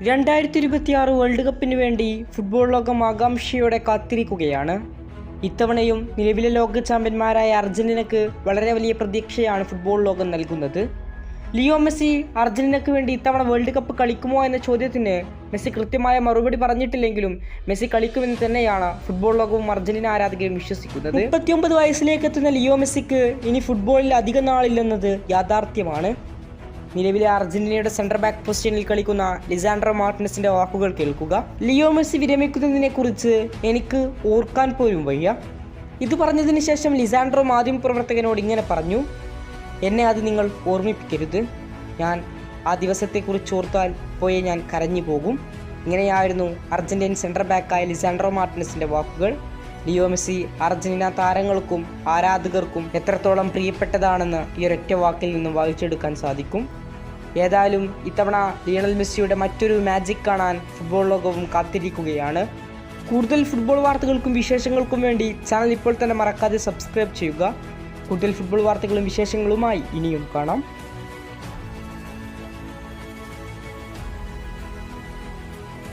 രണ്ടായിരത്തി ഇരുപത്തിയാറ് വേൾഡ് കപ്പിന് വേണ്ടി ഫുട്ബോൾ ലോകം ആകാംക്ഷയോടെ കാത്തിരിക്കുകയാണ്. ഇത്തവണയും നിലവിലെ ലോക ചാമ്പ്യന്മാരായ അർജന്റീനക്ക് വളരെ വലിയ പ്രതീക്ഷയാണ് ഫുട്ബോൾ ലോകം നൽകുന്നത്. ലിയോ മെസ്സി അർജന്റീനക്ക് വേണ്ടി ഇത്തവണ വേൾഡ് കപ്പ് കളിക്കുമോ എന്ന ചോദ്യത്തിന് മെസ്സി കൃത്യമായ മറുപടി പറഞ്ഞിട്ടില്ലെങ്കിലും മെസ്സി കളിക്കുമെന്ന് തന്നെയാണ് ഫുട്ബോൾ ലോകവും അർജന്റീന ആരാധകരും വിശ്വസിക്കുന്നത്. മുപ്പത്തിയൊമ്പത് വയസ്സിലേക്ക് എത്തുന്ന ലിയോ മെസ്സിക്ക് ഇനി ഫുട്ബോളിൽ അധിക നാളില്ലെന്നത് യാഥാർത്ഥ്യമാണ്. നിലവിലെ അർജന്റീനയുടെ സെന്റർ ബാക്ക് പൊസിഷനിൽ കളിക്കുന്ന ലിസാൻഡ്രോ മാർട്ടിനസിന്റെ വാക്കുകൾ കേൾക്കുക. ലിയോ മെസ്സി വിരമിക്കുന്നതിനെ കുറിച്ച് എനിക്ക് ഓർക്കാൻ പോലും വയ്യ. ഇത് പറഞ്ഞതിന് ശേഷം ലിസാൻഡ്രോ മാധ്യമ പ്രവർത്തകനോട് ഇങ്ങനെ പറഞ്ഞു എന്നെ അത് നിങ്ങൾ ഓർമ്മിപ്പിക്കരുത്. ഞാൻ ആ ദിവസത്തെക്കുറിച്ച് ഓർത്താൽ പോയേ ഞാൻ കരഞ്ഞു പോകും ഇങ്ങനെയായിരുന്നു അർജന്റീൻ സെൻട്രൽ ബാക്കായ ലിസാൻഡ്രോ മാർട്ടിനസിന്റെ വാക്കുകൾ. ലിയോ മെസ്സി അർജന്റീന താരങ്ങൾക്കും ആരാധകർക്കും എത്രത്തോളം പ്രിയപ്പെട്ടതാണെന്ന് ഈ ഒരൊറ്റ വാക്കിൽ നിന്നും വായിച്ചെടുക്കാൻ സാധിക്കും. ഏതായാലും ഇത്തവണ ലിയണൽ മെസ്സിയുടെ മറ്റൊരു മാജിക് കാണാൻ ഫുട്ബോൾ ലോകവും കാത്തിരിക്കുകയാണ്. കൂടുതൽ ഫുട്ബോൾ വാർത്തകൾക്കും വിശേഷങ്ങൾക്കും വേണ്ടി ചാനൽ ഇപ്പോൾ തന്നെ മറക്കാതെ സബ്സ്ക്രൈബ് ചെയ്യുക. കൂടുതൽ ഫുട്ബോൾ വാർത്തകളും വിശേഷങ്ങളുമായി ഇനിയും കാണാം.